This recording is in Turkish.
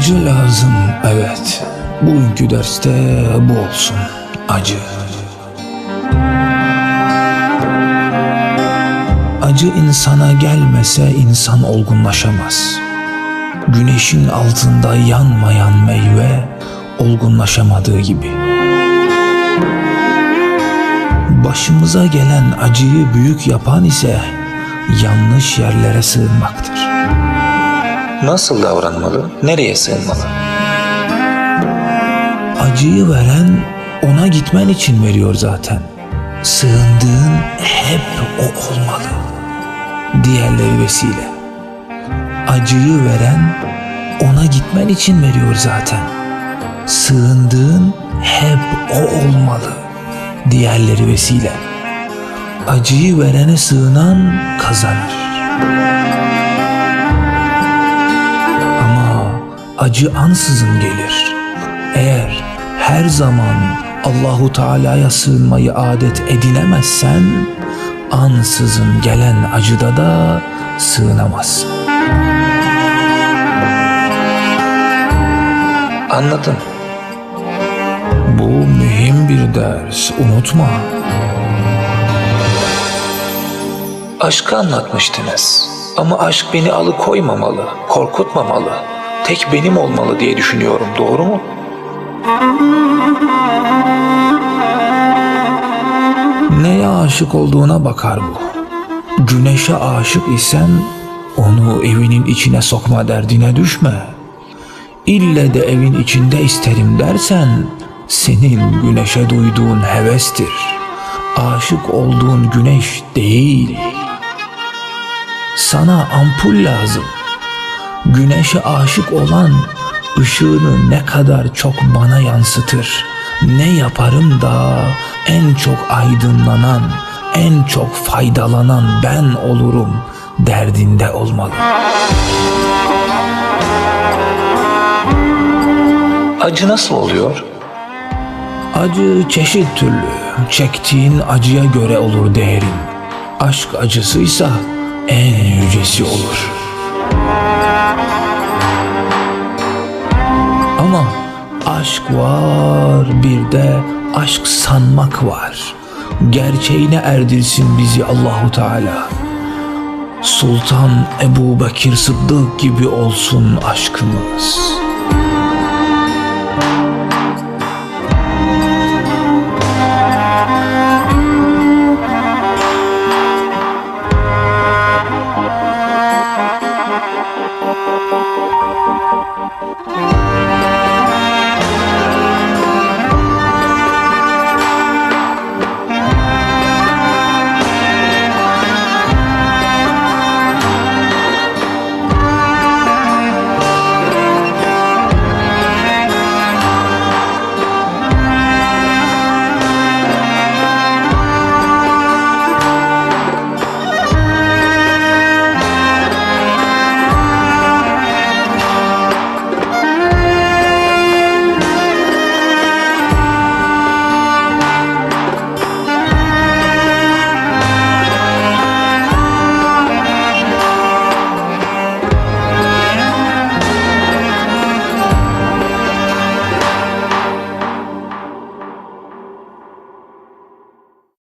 Acı lazım evet. Bugünkü derste bu olsun. Acı. Acı insana gelmese insan olgunlaşamaz. Güneşin altında yanmayan meyve olgunlaşamadığı gibi. Başımıza gelen acıyı büyük yapan ise yanlış yerlere sığınmaktır. Nasıl davranmalı? Nereye sığınmalı? Acıyı veren ona gitmen için veriyor zaten. Sığındığın hep o olmalı. Diğerleri vesile. Acıyı veren ona gitmen için veriyor zaten. Sığındığın hep o olmalı. Diğerleri vesile. Acıyı verene sığınan kazanır. Acı ansızın gelir. Eğer her zaman Allahu Teala'ya sığınmayı adet edinemezsen ansızın gelen acıda da sığınamazsın. Anladım. Bu mühim bir ders, unutma. Aşkı anlatmıştınız. Ama aşk beni alıkoymamalı, korkutmamalı. Tek benim olmalı diye düşünüyorum. Doğru mu? Neye aşık olduğuna bakar bu. Güneşe aşık isen onu evinin içine sokma derdine düşme. İlle de evin içinde isterim dersen senin güneşe duyduğun hevestir. Aşık olduğun güneş değil. Sana ampul lazım. Güneşe aşık olan ışığını ne kadar çok bana yansıtır. Ne yaparım da en çok aydınlanan, en çok faydalanan ben olurum derdinde olmalı. Acı nasıl oluyor? Acı çeşit türlü, çektiğin acıya göre olur değerin. Aşk acısıysa en yücesi olur. Aşk var, bir de aşk sanmak var. Gerçeğine erdirsin bizi Allahu Teala. Sultan Ebu Bekir Sıddık gibi olsun aşkımız.